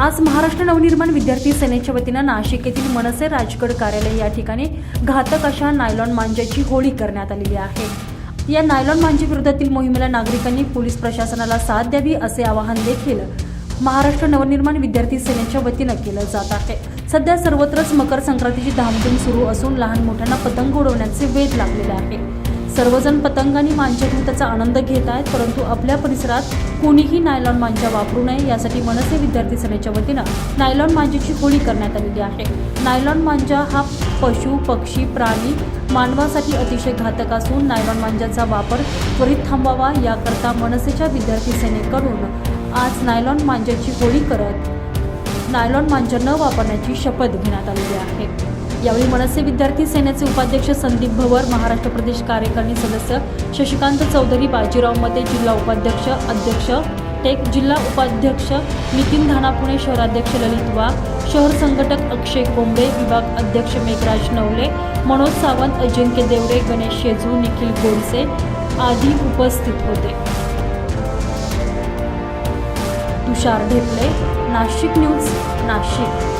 आज महाराष्ट्र नवनिर्माण विद्यार्थी सेनेच्या वतीनं नाशिक येथील मनसे राजगड कार्यालय या ठिकाणी घातक अशा नायलॉन मांजाची होळी करण्यात आलेली आहे. या नायलॉन मांजे विरोधातील मोहिमेला नागरिकांनी पोलीस प्रशासनाला साथ द्यावी असे आवाहन देखील महाराष्ट्र नवनिर्माण विद्यार्थी सेनेच्या वतीनं केलं जात आहे. सध्या सर्वत्रच मकर संक्रांतीची धामधूम सुरू असून लहान मोठ्यांना पतंग उडवण्याचे वेध लागलेले आहे. सर्वजण पतंग आणि मांजा घेऊन त्याचा आनंद घेत आहेत परंतु आपल्या परिसरात कोणीही नायलॉन मांजा वापरू नये यासाठी मनसे विद्यार्थी सेनेच्या वतीनं नायलॉन मांजेची होळी करण्यात आलेली आहे. नायलॉन मांजा हा पशु पक्षी प्राणी मानवासाठी अतिशय घातक असून नायलॉन मांजाचा वापर त्वरित थांबवावा याकरता मनसेच्या विद्यार्थी सेनेकडून आज नायलॉन मांजाची होळी करत नायलॉन मांजा न वापरण्याची शपथ घेण्यात आलेली आहे. यावेळी मनसे विद्यार्थी सेनेचे उपाध्यक्ष संदीप भवर महाराष्ट्र प्रदेश कार्यकारिणी सदस्य शशिकांत चौधरी बाजीराव मते जिल्हा उपाध्यक्ष अध्यक्ष टेक जिल्हा उपाध्यक्ष नितीन धाना पुणे शहराध्यक्ष ललित वाघ शहर संघटक अक्षय कोंबडे विभाग अध्यक्ष मेघराज नवले मनोज सावंत अजिंक्य देवरे गणेश शेजू निखिल गोडसे आदी उपस्थित होते. तुषार ढेपले नाशिक न्यूज नाशिक.